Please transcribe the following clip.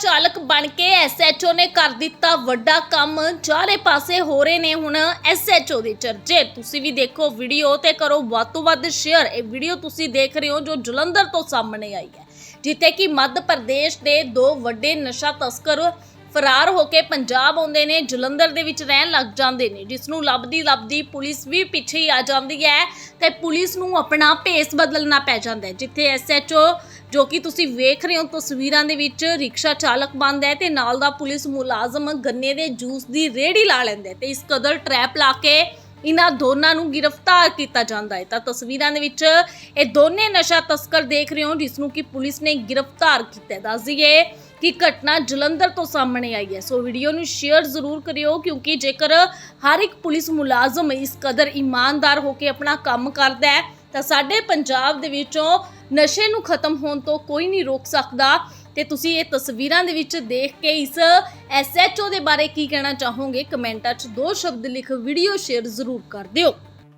ਚਾਲਕ ਬਣ ਕੇ ਐਸਐਚਓ ਨੇ ਕਰ ਦਿੱਤਾ ਵੱਡਾ ਕੰਮ। ਚਾਰੇ ਪਾਸੇ ਹੋ ਰਹੇ ਨੇ ਹੁਣ ਐਸਐਚਓ ਦੇ ਚਰਚੇ। ਤੁਸੀਂ ਵੀ ਦੇਖੋ ਵੀਡੀਓ ਤੇ ਕਰੋ, ਵੱਧ ਤੋਂ ਵੱਧ ਸ਼ੇਅਰ ਇਹ ਵੀਡੀਓ ਤੁਸੀਂ ਦੇਖ ਰਹੇ ਹੋ ਜੋ ਜਲੰਧਰ ਤੋਂ ਸਾਹਮਣੇ ਆਈ ਹੈ। ਜਿੱਥੇ ਕਿ ਮੱਧ ਪ੍ਰਦੇਸ਼ ਦੇ ਦੋ ਵੱਡੇ ਨਸ਼ਾ ਤਸਕਰ ਫਰਾਰ ਹੋ ਕੇ ਪੰਜਾਬ ਆਉਂਦੇ ਨੇ, ਜਲੰਧਰ ਦੇ ਵਿੱਚ ਰਹਿਣ ਲੱਗ ਜਾਂਦੇ ਨੇ। ਜਿਸ ਨੂੰ ਲੱਭਦੀ ਲੱਭਦੀ ਪੁਲਿਸ ਵੀ ਪਿੱਛੇ ਹੀ ਆ ਜਾਂਦੀ ਹੈ ਤੇ ਪੁਲਿਸ ਨੂੰ ਆਪਣਾ ਭੇਸ ਬਦਲਣਾ ਪੈ ਜਾਂਦਾ ਹੈ। ਜਿੱਥੇ ਐਸਐਚਓ ਜੋ ਕਿ ਤੁਸੀਂ ਵੇਖ ਰਹੇ ਹੋ ਤਸਵੀਰਾਂ ਦੇ ਵਿੱਚ ਰਿਕਸ਼ਾ ਚਾਲਕ ਬੰਦ ਹੈ ਤੇ ਨਾਲ ਦਾ ਪੁਲਿਸ ਮੁਲਾਜ਼ਮ ਗੰਨੇ ਦੇ ਜੂਸ ਦੀ ਰੇੜੀ ਲਾ ਲੈਂਦਾ ਹੈ ਤੇ ਇਸ ਕਦਰ ਟਰੈਪ ਲਾ ਕੇ ਇਹਨਾਂ ਦੋਨਾਂ ਨੂੰ ਗ੍ਰਿਫਤਾਰ ਕੀਤਾ ਜਾਂਦਾ ਹੈ ਤਾਂ ਤਸਵੀਰਾਂ ਦੇ ਵਿੱਚ ਇਹ ਦੋਨੇ ਨਸ਼ਾ ਤਸਕਰ ਦੇਖ ਰਹੇ ਹੋ, ਜਿਸ ਨੂੰ ਕਿ ਪੁਲਿਸ ਨੇ ਗ੍ਰਿਫਤਾਰ ਕੀਤਾ ਹੈ। ਦੱਸ ਦਈਏ ਕਿ ਘਟਨਾ ਜਲੰਧਰ ਤੋਂ ਸਾਹਮਣੇ ਆਈ ਹੈ ਸੋ ਵੀਡੀਓ ਨੂੰ ਸ਼ੇਅਰ ਜ਼ਰੂਰ ਕਰਿਓ, ਕਿਉਂਕਿ ਜੇਕਰ ਹਰ ਇੱਕ ਪੁਲਿਸ ਮੁਲਾਜ਼ਮ ਇਸ ਕਦਰ ਇਮਾਨਦਾਰ ਹੋ ਕੇ ਆਪਣਾ ਕੰਮ ਕਰਦਾ ਹੈ, ਤਾਂ ਸਾਡੇ ਪੰਜਾਬ ਦੇ ਵਿੱਚੋਂ ਨਸ਼ੇ ਨੂੰ ਖਤਮ ਹੋਣ ਤੋਂ ਕੋਈ ਨਹੀਂ ਰੋਕ ਸਕਦਾ। ਤੇ ਤੁਸੀਂ ਇਹ ਤਸਵੀਰਾਂ ਦੇ ਵਿੱਚ ਦੇਖ ਕੇ ਇਸ ਐਸਐਚਓ ਦੇ ਬਾਰੇ ਕੀ ਕਹਿਣਾ ਚਾਹੋਗੇ? ਕਮੈਂਟਾਂ 'ਚ ਦੋ ਸ਼ਬਦ ਲਿਖ ਵੀਡੀਓ ਸ਼ੇਅਰ ਜ਼ਰੂਰ ਕਰ ਦਿਓ।